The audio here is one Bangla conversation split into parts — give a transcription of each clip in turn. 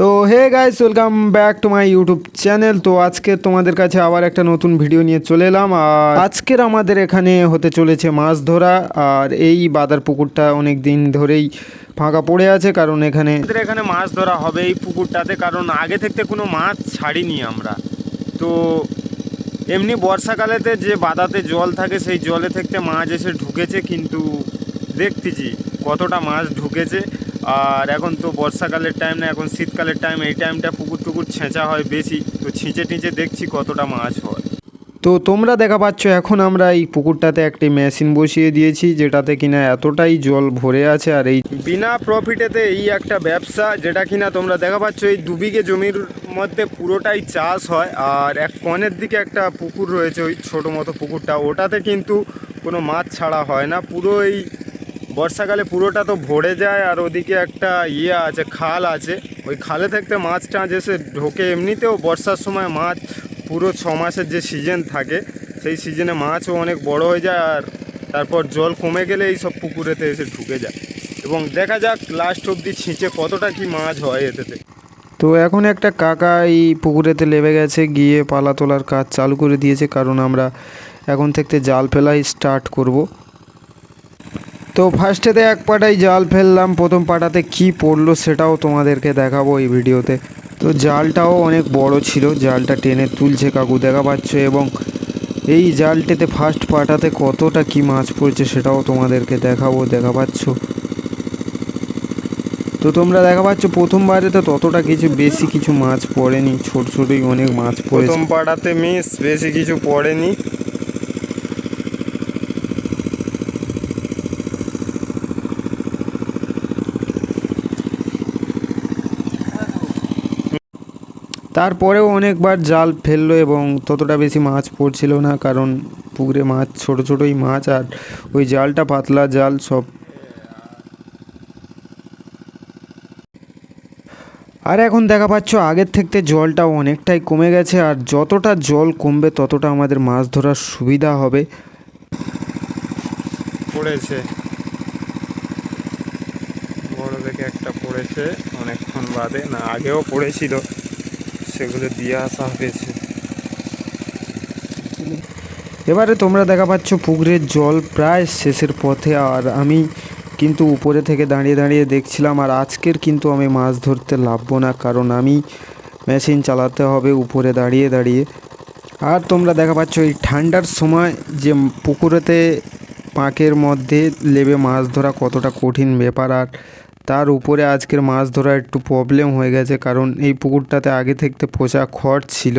তো hey guys welcome back to my YouTube channel তো, আজকে তোমাদের কাছে আবার একটা নতুন ভিডিও নিয়ে চলে এলাম। আর আজকের আমাদের এখানে হতে চলেছে মাছ ধরা। আর এই বাদার পুকুরটা অনেক দিন ধরেই ফাঁকা পড়ে আছে, কারণ এখানে আমাদের এখানে মাছ ধরা হবে এই পুকুরটাতে, কারণ আগে থেকে কোনো মাছ ছাড়িনি আমরা। তো, এমনি বর্ষাকালেতে যে বাদাতে জল থাকে, সেই জলে থেকে মাছ এসে ঢুকেছে, কিন্তু দেখতেছি কতটা মাছ ঢুকেছে। আর এখন তো বর্ষাকালের টাইম না এখন শীতকালের টাইম এই টাইমটা পুকুর টুকুর ছেঁচা হয় বেশি। তো ছিঁচে টিঁচে দেখছি কতটা মাছ হয়। তো তোমরা দেখা পাচ্ছ এখন আমরা এই পুকুরটাতে একটি মেশিন বসিয়ে দিয়েছি যেটাতে কিনা এতটাই জল ভরে আছে আর এই বিনা প্রফিটেতে এই একটা ব্যবসা যেটা কিনা তোমরা দেখা পাচ্ছ এই দুবিঘে জমির মধ্যে পুরোটাই চাষ হয়। আর এক কনের দিকে একটা পুকুর রয়েছে ওই ছোটো মতো পুকুরটা। ওটাতে কিন্তু কোনো মাছ ছাড়া হয় না। পুরো এই বর্ষাকালে পুরোটা তো ভরে যায় আর ওদিকে একটা ইয়ে আছে, খাল আছে। ওই খালে থাকতে মাছ টাছ এসে ঢোকে। এমনিতেও বর্ষার সময় মাছ পুরো ছ মাসের যে সিজন থাকে, সেই সিজনে মাছও অনেক বড় হয়ে যায় আর তারপর জল কমে গেলে এই সব পুকুরেতে এসে ঢুকে যায়। এবং দেখা যাক লাস্ট অবধি ছিঁচে কতটা কি মাছ হয় এতেতে। তো এখন একটা কাকা এই পুকুরেতে লেবে গেছে, গিয়ে পালা তোলার কাজ চালু করে দিয়েছে। কারণ আমরা এখন থেকে জাল ফেলাই স্টার্ট করব। তো ফার্স্টেতে এক পাটাই জাল ফেললাম, প্রথম পাটাতে কি পড়ল সেটাও তোমাদেরকে দেখাবো এই ভিডিওতে। তো জালটাও অনেক বড় ছিল, জালটা টেনে তুলছে কাকু, দেখা পাচ্ছ? এবং এই জালটাতে ফার্স্ট পাটাতে কতটা কি মাছ পড়ছে সেটাও তোমাদেরকে দেখাবো, দেখা পাচ্ছ? তো তোমরা দেখা পাচ্ছ প্রথমবারে তো ততটা কিছু, বেশি কিছু মাছ পড়েনি, ছোট ছোটই অনেক মাছ পড়েছে। প্রথম পাড়াতে মিস বেশি কিছু পড়েনি। তারপরেও অনেকবার জাল ফেলল এবং ততটা বেশি মাছ পড়ছিল না, কারণ পুকুরে মাছ, ছোট ছোটই মাছ আর ওই জালটা পাতলা জাল সব। আর এখন দেখা পাচ্ছ আগের থেকে জলটা অনেকটাই কমে গেছে আর যতটা জল কমবে ততটা আমাদের মাছ ধরার সুবিধা হবে। পড়েছে। বড় দেখে একটা পড়েছে, অনেকক্ষণ বাদে, না আগেও পড়েছিল। সেগুলো দিয়ে আসা হয়েছে। এবারে তোমরা দেখা পাচ্ছ পুকুরের জল প্রায় শেষের পথে, আর আমি কিন্তু উপরে থেকে দাঁড়িয়ে দাঁড়িয়ে দেখছিলাম, আর আজকের কিন্তু আমি মাছ ধরতে লাভবো না, কারণ আমি মেশিন চালাতে হবে উপরে দাঁড়িয়ে দাঁড়িয়ে। আর তোমরা দেখা পাচ্ছ এই ঠান্ডার সময় যে পুকুরেতে পাঁকের মধ্যে লেবে মাছ ধরা কতটা কঠিন ব্যাপার, আর তার উপরে আজকের মাছ ধরা একটু প্রবলেম হয়ে গেছে, কারণ এই পুকুরটাতে আগে থেকে পচা খড় ছিল।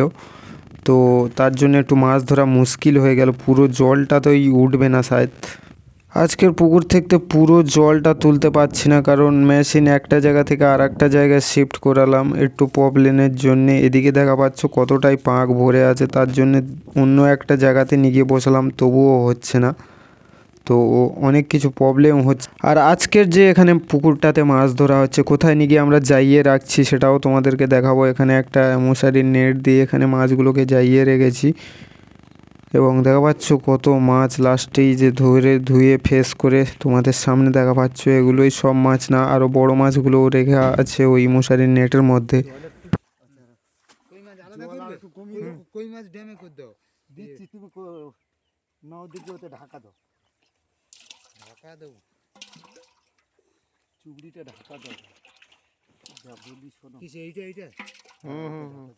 তো তার জন্য একটু মাছ ধরা মুশকিল হয়ে গেল, পুরো জলটা তো উঠবে না শায়দ আজকের পুকুর থেকে পুরো জলটা তুলতে পারছি না, কারণ মেশিন একটা জায়গা থেকে আর একটা জায়গায় শিফট করালাম, একটু প্রবলেমের জন্যে। এদিকে দেখা পাচ্ছ কতটাই পাঁক ভরে আছে, তার জন্য অন্য একটা জায়গাতে নিয়ে গিয়ে বসালাম, তবুও হচ্ছে না। তো অনেক কিছু প্রবলেম হচ্ছে। আর আজকের যে এখানে পুকুরটাতে মাছ ধরা হচ্ছে কোথায় নিয়ে গিয়ে আমরা যাইয়ে রাখছি সেটাও তোমাদেরকে দেখাবো। এখানে একটা মশারির নেট দিয়ে এখানে মাছগুলোকে যাইয়ে রেখেছি। এবং দেখা পাচ্ছ কত মাছ লাস্টেই যে ধরে ধুয়ে ফেস করে তোমাদের সামনে দেখা পাচ্ছ এগুলোই সব মাছ না আরও বড় মাছগুলোও রেখে আছে ওই মশারির নেটের মধ্যে। কই মাছ ড্যামে করে দাও দিচ্ছি তুমি কো- নাও দিকে ঢাকা দাও। ঢাকা দেবো। চুবড়িটা ঢাকা দাও। যা বলি শোনো। এইটা এইটা? হুম।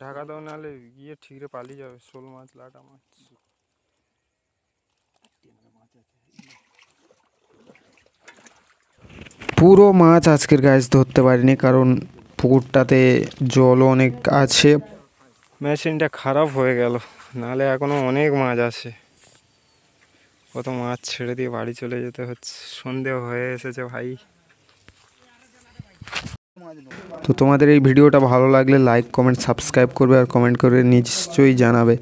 ঢাকা দাও নাহলে গিয়ে ঠিকরে পালিয়ে যাবে। শোল মাছ লাটা মাছ। পুরো মাছ আজকের গাছ ধরতে পারিনি কারণ পুকুরটাতে জলও অনেক আছে। মেশিনটা খারাপ হয়ে গেল নাহলে এখনও অনেক মাছ আছে। কত মাছ ছেড়ে দিয়ে বাড়ি চলে যেতে হচ্ছে। সন্ধে হয়ে এসেছে ভাই। তো তোমাদের এই ভিডিওটা ভালো লাগলে লাইক কমেন্ট সাবস্ক্রাইব করবে আর কমেন্ট করে নিশ্চয়ই জানাবে।